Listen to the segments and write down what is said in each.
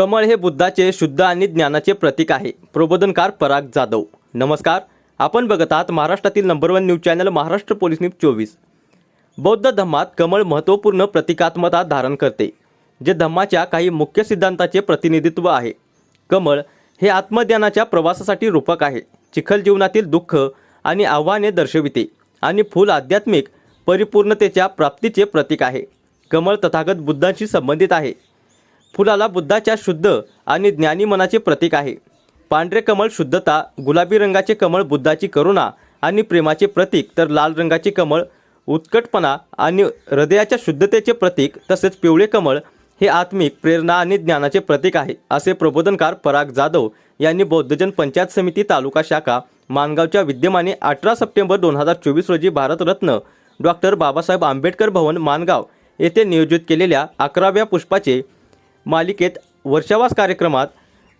कमळ हे बुद्धाचे शुद्ध आणि ज्ञानाचे प्रतीक आहे. प्रबोधनकार पराग जाधव. नमस्कार. आपण बघत आहात महाराष्ट्रातील number one news channel Maharashtra police news चोवीस. बौद्ध धम्मात कमळ महत्त्वपूर्ण प्रतिकात्मता धारण करते जे धम्माच्या काही मुख्य सिद्धांताचे प्रतिनिधित्व आहे. कमळ हे आत्मज्ञानाच्या प्रवासासाठी रूपक आहे चिखल जीवनातील दुःख आणि आव्हाने दर्शविते आणि फूल आध्यात्मिक परिपूर्णतेच्या प्राप्तीचे प्रतीक आहे. कमळ तथागत बुद्धांशी संबंधित आहे. फुलाला बुद्धाच्या शुद्ध आणि ज्ञानी मनाचे प्रतीक आहे. पांढरे कमळ शुद्धता गुलाबी रंगाचे कमळ बुद्धाची करुणा आणि प्रेमाचे प्रतीक तर लाल रंगाचे कमळ उत्कटपणा आणि हृदयाच्या शुद्धतेचे प्रतीक तसेच पिवळे कमळ हे आत्मिक प्रेरणा आणि ज्ञानाचे प्रतीक आहे असे प्रबोधनकार पराग जाधव यांनी बौद्धजन पंचायत समिती तालुका शाखा मानगावच्या विद्यमाने अठरा सप्टेंबर दोन हजार चोवीस रोजी भारतरत्न डॉक्टर बाबासाहेब आंबेडकर भवन मानगाव येथे नियोजित केलेल्या अकराव्या पुष्पाचे मालिकेत वर्षावास कार्यक्रमात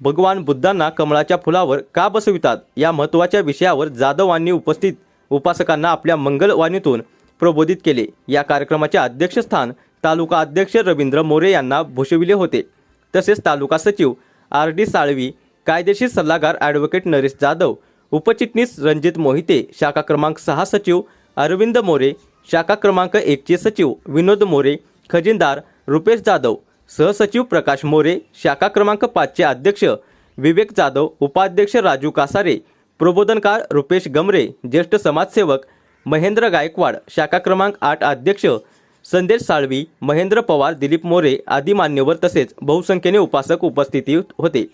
भगवान बुद्धांना कमळाच्या फुलावर का बसवितात? या महत्त्वाच्या विषयावर जाधवांनी उपस्थित उपासकांना आपल्या मंगलवाणीतून प्रबोधित केले. या कार्यक्रमाचे अध्यक्षस्थान तालुका अध्यक्ष रवींद्र मोरे यांना भूषविले होते. तसेच तालुका सचिव आर डी साळवी कायदेशीर सल्लागार ॲडव्होकेट नरेश जाधव उपचिटणीस रणजित मोहिते शाखा क्रमांक सहा सचिव अरविंद मोरे शाखा क्रमांक एकचे सचिव विनोद मोरे खजिनदार रुपेश जाधव सहसचिव प्रकाश मोरे शाखा क्रमांक पाचचे अध्यक्ष विवेक जाधव उपाध्यक्ष राजू कासारे प्रबोधनकार रुपेश गमरे ज्येष्ठ समाजसेवक महेंद्र गायकवाड शाखा क्रमांक आठ अध्यक्ष संदेश साळवी महेंद्र पवार दिलीप मोरे आदी मान्यवर तसेच बहुसंख्येने उपासक उपस्थिती होते.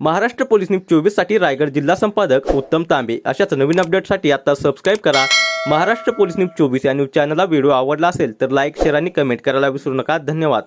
महाराष्ट्र पोलीस न्यूज चोवीससाठी रायगड जिल्हा संपादक उत्तम तांबे. अशाच नवीन अपडेटसाठी आता सबस्क्राईब करा. महाराष्ट्र पोलीस न्यूज चोवीस या न्यूज चॅनलला व्हिडिओ आवडला असेल तर लाईक शेअर आणि कमेंट करायला विसरू नका. धन्यवाद.